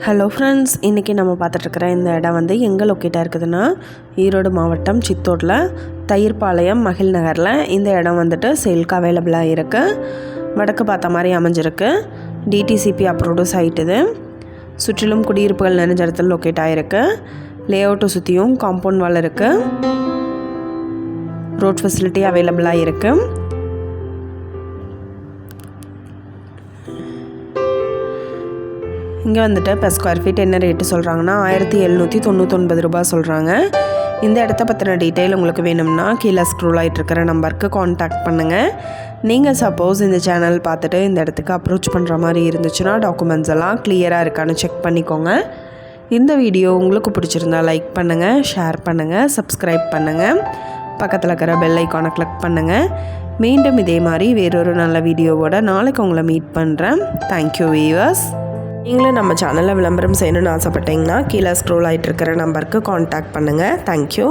Hello friends இன்றைக்கி நம்ம பார்த்துட்ருக்குற இந்த இடம் வந்து எங்கே லொக்கேட்டாக இருக்குதுன்னா ஈரோடு மாவட்டம் சித்தூரில் தயிர்பாளையம் மகிழ் நகரில். இந்த இடம் வந்துட்டு சேல்க்கு அவைலபிளாக இருக்குது வடக்கு பார்த்த மாதிரி அமைஞ்சிருக்கு. டிடிசிபி அப்ரூவ்டு சைட் இது. சுற்றிலும் குடியிருப்புகள் நிறைஞ்ச இடத்துல லொக்கேட் ஆகிருக்கு லே அவுட்டை சுற்றியும் காம்பவுண்ட் வால் இருக்குது ரோட் ஃபெசிலிட்டி அவைலபிளாக இருக்குது இங்கே வந்துட்டு per ஸ்கொயர் ஃபீட் என்ன ரேட்டு சொல்கிறாங்கன்னா ஆயிரத்தி எழுநூற்றி தொண்ணூத்தொன்பது ரூபாய் சொல்கிறாங்க இந்த இடத்த பற்றின டீட்டெயில் உங்களுக்கு வேணும்னா கீழே ஸ்க்ரோல் ஆகிட்டு இருக்கிற நம்பருக்கு காண்டாக்ட் பண்ணுங்கள் நீங்கள் சப்போஸ் இந்த சேனல் பார்த்துட்டு இந்த இடத்துக்கு அப்ரோச் பண்ணுற மாதிரி இருந்துச்சுன்னா டாக்குமெண்ட்ஸ் எல்லாம் கிளியராக இருக்கான்னு செக் பண்ணிக்கோங்க. இந்த வீடியோ உங்களுக்கு பிடிச்சிருந்தா லைக் பண்ணுங்கள் ஷேர் பண்ணுங்கள் சப்ஸ்கிரைப் பண்ணுங்கள் பக்கத்தில் இருக்கிற பெல் ஐக்கானை கிளிக் பண்ணுங்கள் மீண்டும் இதே மாதிரி வேறொரு நல்ல வீடியோவோட நாளைக்கு உங்களை மீட் பண்ணுறேன் தேங்க்யூ வீவர்ஸ் நீங்களும் நம்ம சேனலில் விளம்பரம் செய்யணும்னு ஆசைப்பட்டீங்கன்னா கீழே ஸ்க்ரோல் ஆகிட்டு இருக்கிற நம்பருக்கு காண்டாக்ட் பண்ணுங்கள் தேங்க்யூ